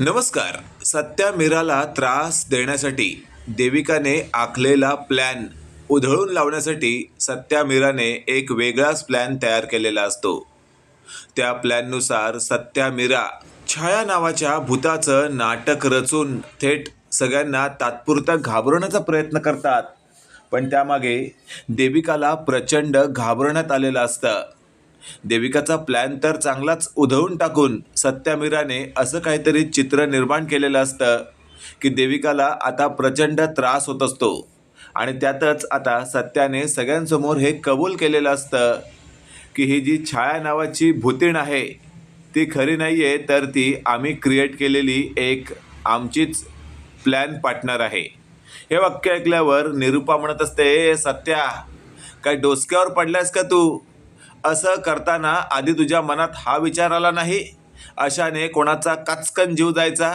नमस्कार. सत्या मीराला त्रास देण्यासाठी देविकाने आखलेला प्लॅन उधळून लावण्यासाठी सत्या मीराने एक वेगळाच प्लॅन तयार केलेला असतो. त्या प्लॅननुसार सत्या मीरा छाया नावाच्या भूताचं नाटक रचून थेट सगळ्यांना तात्पुरता घाबरवण्याचा प्रयत्न करतात. पण त्यामागे देविकाला प्रचंड घाबरण्यात आलेलं असतं. देविकाचा प्लॅन तर चांगलाच उधळून टाकून सत्या मीराने असं काहीतरी चित्र निर्माण केलेलं असतं की देविकाला आता प्रचंड त्रास होत असतो. आणि त्यातच आता सत्याने सगळ्यांसमोर हे कबूल केलेलं असतं की ही जी छाया नावाची भूतीण आहे ती खरी नाही आहे तर ती आम्ही क्रिएट केलेली एक आमचीच प्लॅन पार्टनर आहे. हे वाक्य ऐकल्यावर निरुपा म्हणत असते "ए, सत्या काय डोसक्यावर पडलास का तू? असं करताना आधी तुझ्या मनात हा विचार आला नाही? अशाने कोणाचा काचकन जीव जायचा?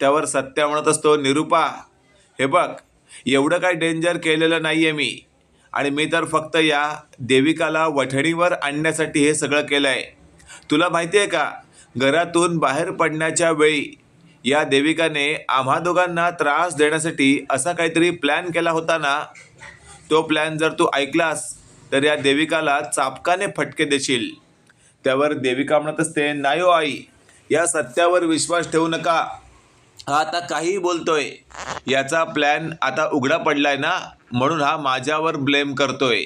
त्यावर सत्या म्हणत असतो निरुपा हे बघ एवढं काय डेंजर केलेलं नाही आहे मी. आणि मी तर फक्त या देविकाला वठणीवर आणण्यासाठी हे सगळं केलं आहे तुला माहिती आहे का घरातून बाहेर पडण्याच्या वेळी या देविकाने आम्हा दोघांना त्रास देण्यासाठी असा काहीतरी प्लॅन केला होता ना? तो प्लॅन जर तू ऐकलास तर या देविकाला चापकाने फटके देशील. त्यावर देविका म्हणत असते नाही हो आई या सत्यावर विश्वास ठेवू नका. हा आता काहीही बोलतोय. याचा प्लॅन आता उघडा पडलाय ना? म्हणून हा माझ्यावर ब्लेम करतोय.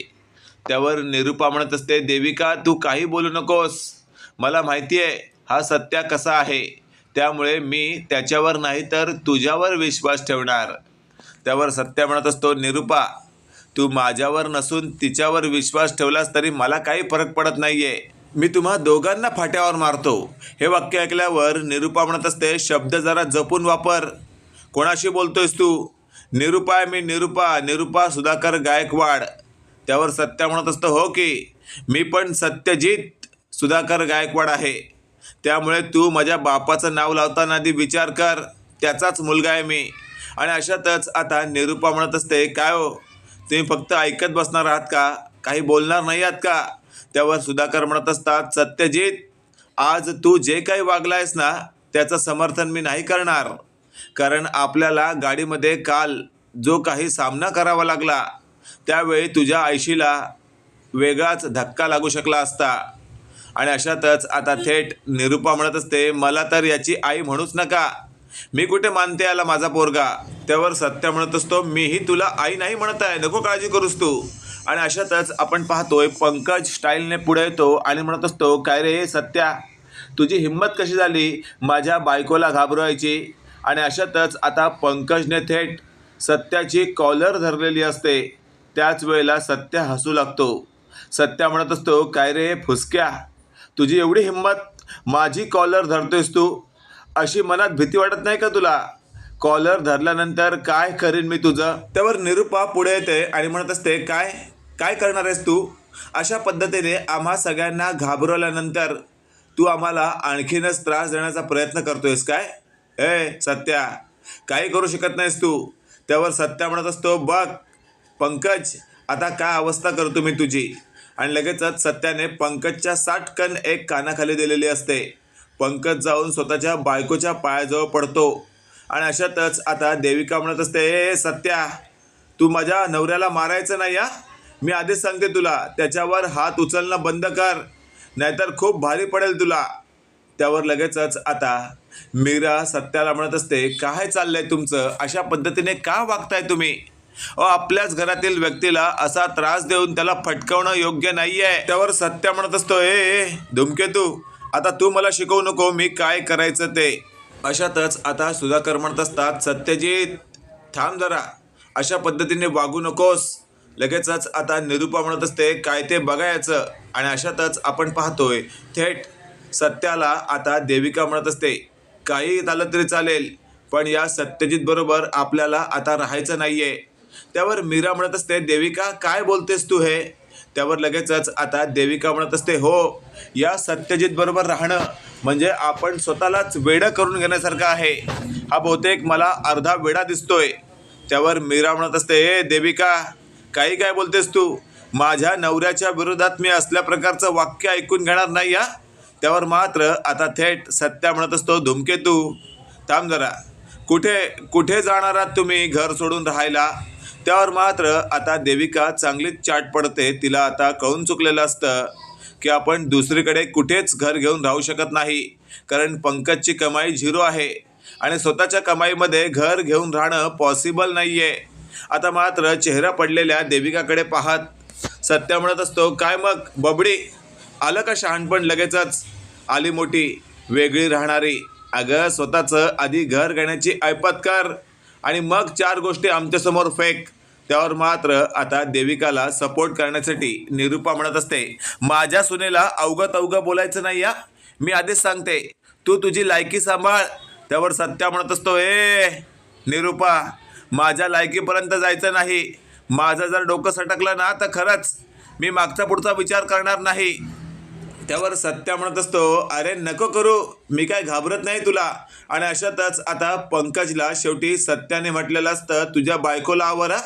त्यावर निरुपा म्हणत असते देविका तू काही बोलू नकोस. मला माहिती आहे हा सत्या कसा आहे. त्यामुळे मी त्याच्यावर नाही तर तुझ्यावर विश्वास ठेवणार. त्यावर सत्या म्हणत असतो निरुपा तू माझ्यावर नसून तिच्यावर विश्वास ठेवलास तरी मला काही फरक पडत नाहीये. मी तुम्हा दोघांना फाट्यावर मारतो. हे वाक्य ऐकल्यावर निरुपा म्हणत असते शब्द जरा जपून वापर. कोणाशी बोलतोयस तू? निरुपा आहे मी निरुपा. निरुपा सुधाकर गायकवाड. त्यावर सत्या म्हणत असतो हो की. मी पण सत्यजित सुधाकर गायकवाड आहे. त्यामुळे तू माझ्या बापाचं नाव लावताना आधी विचार कर. त्याचाच मुलगा आहे मी. आणि अशातच आता निरुपा म्हणत असते काय हो? तुम्ही फक्त ऐकत बसणार आहात का? काही बोलणार नाही आहात का? त्यावर सुधाकर म्हणत असतात सत्यजित आज तू जे काही वागलायस ना त्याचं समर्थन मी नाही करणार. कारण आपल्याला गाडीमध्ये काल जो काही सामना करावा लागला त्यावेळी तुझ्या आयशीला वेगळाच धक्का लागू शकला असता. आणि अशातच आता थेट निरुपा म्हणत असते मला तर याची आई म्हणूच नका. मी कुठे मानते आला माझा पोरगा? त्यावर सत्य म्हणत असतो मीही तुला आई नाही म्हणत आहे नको काळजी करूस तू. आणि अशातच आपण पाहतोय पंकज स्टाईलने पुढे येतो आणि म्हणत असतो काय रे सत्या तुझी हिंमत कशी झाली? माझ्या बायकोला घाबरवायची. आणि अशातच आता पंकजने थेट सत्याची कॉलर धरलेली असते. त्याच वेळेला सत्या हसू लागतो. सत्या म्हणत असतो काय रे फुसक्या तुझी एवढी हिंमत माझी कॉलर धरतोयस तू. अशी मनात भीती वाटत नाही का तुला? कॉलर धरल्यानंतर काय करीन मी तुझं? त्यावर निरुपा पुढे येते आणि म्हणत असते काय काय करणार आहेस तू? अशा पद्धतीने आम्हा सगळ्यांना घाबरवल्यानंतर तू आम्हाला आणखीनच त्रास देण्याचा प्रयत्न करतोयस काय? ए सत्या काही करू शकत नाहीस तू. त्यावर सत्या म्हणत असतो बघ पंकज आता काय अवस्था करतो मी तुझी? आणि लगेचच सत्याने पंकजच्या साठकन एक कानाखाली दिलेली असते. पंकज जाऊन स्वतःच्या बायकोच्या पायाजवळ पडतो. आणि अशातच आता देविका म्हणत असते ए सत्या तू माझ्या नवऱ्याला मारायचं नाही या मी आधीच सांगते तुला त्याच्यावर हात उचलणं बंद कर नाहीतर खूप भारी पडेल तुला. त्यावर लगेचच आता मीरा सत्याला म्हणत असते काय चाललंय तुमचं? अशा पद्धतीने का वागताय तुम्ही? अहो आपल्याच घरातील व्यक्तीला असा त्रास देऊन त्याला फटकवणं योग्य नाहीये. त्यावर सत्य म्हणत असतो ए ए, धुमकेतू आता तू मला शिकवू नको मी काय करायचं ते. अशातच आता सुधाकर म्हणत असतात सत्यजित थांब जरा. अशा पद्धतीने वागू नकोस. लगेचच आता निरुपा म्हणत असते काय ते बघायचं? आणि अशातच आपण पाहतोय थेट सत्याला आता देविका म्हणत असते काही झालं तरी चालेल पण या सत्यजित बरोबर आपल्याला आता राहायचं नाहीये. त्यावर मीरा म्हणत असते देविका काय बोलतेस तू हे? त्यावर लगेचच आता देविका म्हणत असते हो या सत्यजित बरोबर राहणं म्हणजे आपण स्वतःलाच वेडं करून घेण्यासारखं आहे. हा बहुतेक मला अर्धा वेडा दिसतोय. त्यावर मीरा म्हणत असते हे देविका काही काय बोलतेस तू? माझ्या नवऱ्याच्या विरोधात मी असल्या प्रकारचं वाक्य ऐकून घेणार नाही या त्यावर मात्र आता थेट सत्या म्हणत असतो धुमकेतू थांब जरा. कुठे कुठे जाणार आहात तुम्ही घर सोडून राहायला? त्यावर मात्र आता देविका चांगलीच चाट पडते. तिला आता कळून चुकलेलं असतं की आपण दुसरीकडे कुठेच घर घेऊन राहू शकत नाही. कारण पंकजची कमाई झिरो आहे आणि स्वतःच्या कमाईमध्ये घर घेऊन राहणं पॉसिबल नाही आहे आता मात्र चेहरा पडलेल्या देविकाकडे पाहत सत्या म्हणत असतो काय मग बबडी आलं का शहाणपण लगेचच? आली मोठी वेगळी राहणारी. अगं स्वतःचं आधी घर घेण्याची ऐपत कर आणि मग चार गोष्टी आमच्यासमोर फेक. त्यावर मात्र आता देविकाला सपोर्ट करण्यासाठी निरूपा म्हणत असते. माझ्या सुनेला अवगत अवघं बोलायचं नाही या. मी आधीच सांगते. तू तुझी लायकी सांभाळ. त्यावर सत्या म्हणत असतो ए निरूपा माझ्या लायकीपर्यंत जायचं नाही. माझं जर डोकं सटकलं ना तर खरंच मी मागचा पुढचा विचार करणार नाही. त्यावर सत्या म्हणत असतो अरे नको करू. मी काय घाबरत नाही तुला. आणि अशातच आता पंकजला शेवटी सत्याने म्हटलेलं असतं तुझ्या बायकोला आवरा.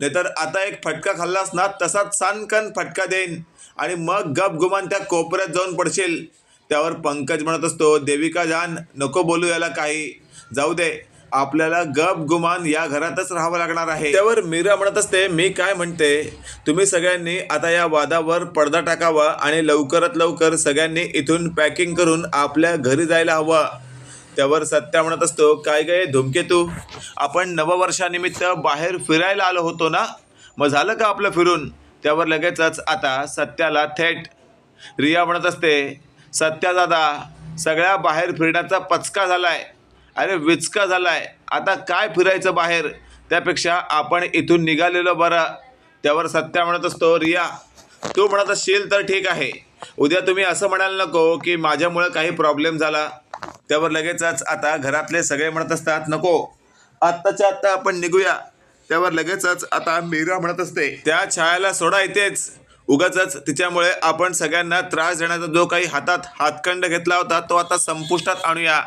नाहीतर आता एक फटका खाल्लास ना तसाच सानकन फटका देईन. आणि मग गप गुमान त्या कोपऱ्यात जाऊन पडशील. त्यावर पंकज म्हणत असतो देविका जान नको बोलू याला काही. जाऊ दे. आपल्याला गप गुमान या घरातच राहावं लागणार आहे. त्यावर मीरा म्हणत असते मी काय म्हणते? तुम्ही सगळ्यांनी आता या वादावर पडदा टाकावा आणि लवकरात लवकर सगळ्यांनी इथून पॅकिंग करून आपल्या घरी जायला हवं. त्यावर सत्या म्हणत असतो काय गे धूमकेतू आपण नववर्षानिमित्त बाहेर फिरायला आलो होतो ना? मग झालं का आपलं फिरून? त्यावर लगेचच आता सत्याला थेट रिया म्हणत असते सत्या दादा सगळ्या बाहेर फिरण्याचा पचका झालाय. अरे विचका झालाय. आता काय फिरायचं बाहेर? त्यापेक्षा आपण इथून निघालेलो बरं. त्यावर सत्या म्हणत असतो रिया तू म्हणत असशील तर ठीक आहे. उद्या तुम्ही असं म्हणाल नको की माझ्यामुळं काही प्रॉब्लेम झाला. त्यावर लगेचच आता घरातले सगळे म्हणत असतात नको आत्ताच्या आत्ता आपण निघूया. त्यावर लगेचच आता मीरा म्हणत असते त्या छायाला सोडा येतेच उगाच तिच्यामुळे आपण सगळ्यांना त्रास देण्याचा जो काही हातात हातखंड घेतला होता तो आता संपुष्टात आणूया.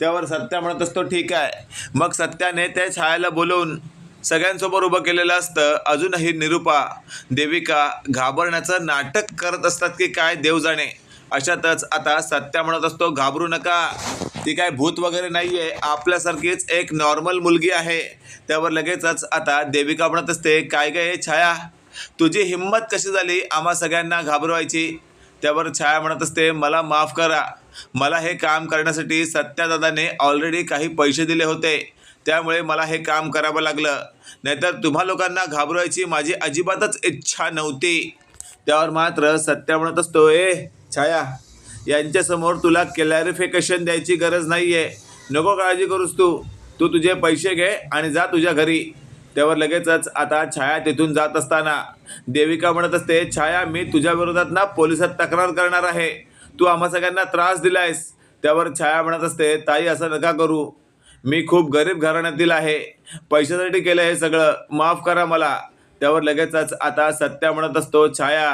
त्यावर सत्या म्हणत असतो ठीक आहे. मग सत्याने त्या छायाला बोलवून सगळ्यांसमोर उभं केलेलं असतं अजूनही निरूपा देविका घाबरण्याचं नाटक करत असतात की काय देव जाणे. अशातच आता सत्या म्हणत असतो घाबरू नका. ती काय भूत वगैरे नाही आहे आपल्यासारखीच एक नॉर्मल मुलगी आहे. त्यावर लगेचच आता देविका म्हणत असते काय काय छाया? तुझी हिंमत कशी झाली आम्हा सगळ्यांना घाबरवायची? त्यावर छाया म्हणत असते मला माफ करा. मला हे काम करण्यासाठी सत्यादादाने ऑलरेडी काही पैसे दिले होते. त्यामुळे मला हे काम करावं लागलं. नाहीतर तुम्हा लोकांना घाबरवायची माझी अजिबातच इच्छा नव्हती. त्यावर मात्र सत्या म्हणत असतो ए छाया यांच्यासमोर तुला क्लॅरिफिकेशन द्यायची गरज नाही आहे नको काळजी करूस तू. तू तुझे पैसे घे आणि जा तुझ्या घरी. त्यावर लगेचच आता छाया तिथून जात असताना. देविका म्हणत असते छाया मी तुझ्या विरोधात ना पोलिसात तक्रार करणार आहे. तू आम्हा सगळ्यांना त्रास दिलायस. त्यावर छाया म्हणत असते ताई असं नका करू. मी खूप गरीब घराण्यातील आहे. पैशासाठी केलं हे सगळं. माफ करा मला. त्यावर लगेचच आता सत्या म्हणत असतो छाया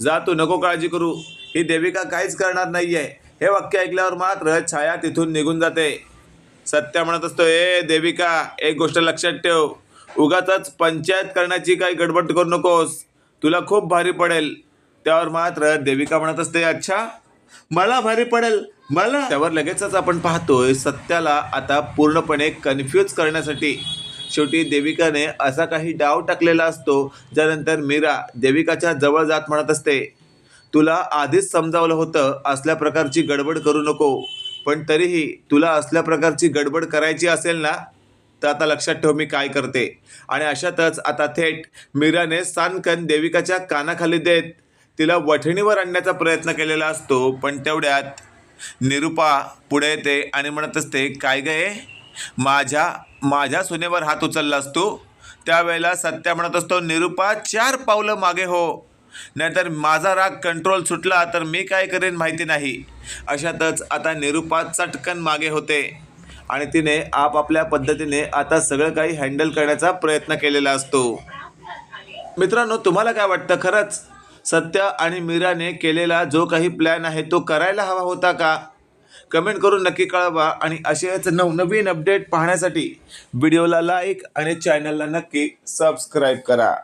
जा तू नको काळजी करू. ही देविका काहीच करणार नाही आहे हे वाक्य ऐकल्यावर मात्र छाया तिथून निघून जाते. सत्या म्हणत असतो ए देविका एक गोष्ट लक्षात ठेव. उगाच पंचायत करण्याची काही गडबड करू नकोस. तुला खूप भारी पडेल. त्यावर मात्र देविका म्हणत असते अच्छा मला भारी पडेल. मला त्यावर लगेचच आपण पाहतोय सत्याला आता पूर्णपणे कन्फ्यूज करण्यासाठी. शेवटी देविकाने असा काही डाव टाकलेला असतो ज्यानंतर मीरा देविकाच्या जवळ जात म्हणत असते तुला आधीच समजावलं होतं असल्या प्रकारची गडबड करू नको. पण तरीही तुला असल्या प्रकारची गडबड करायची असेल ना तर आता लक्षात ठेव मी काय करते. आणि अशातच आता थेट मीराने सानकन देविकाच्या कानाखाली देत तिला वठणीवर आणण्याचा प्रयत्न केलेला असतो पण तेवढ्यात निरुपा पुढे येते आणि म्हणत असते काय गे माझ्या माझ्या सुनेवर हात उचललास तू? त्यावेळेला सत्या म्हणत असतो निरुपा चार पावलं मागे हो. नाहीतर माझा राग कंट्रोल सुटला तर मी काय करेन माहिती नाही. अशातच आता निरुपा चटकन मागे होते. आणि तिने आपापल्या पद्धतीने आता सगळं काही हँडल करण्याचा प्रयत्न केलेला असतो. मित्रांनो तुम्हाला काय वाटतं खरंच? सत्या आणि मीराने केलेला जो काही प्लॅन आहे तो करायला हवा होता का? कमेंट करून नक्की कळवा आणि असेच नवनवीन अपडेट पाहण्यासाठी व्हिडिओला लाईक आणि चॅनलला नक्की सबस्क्राईब करा.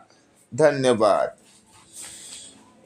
धन्यवाद.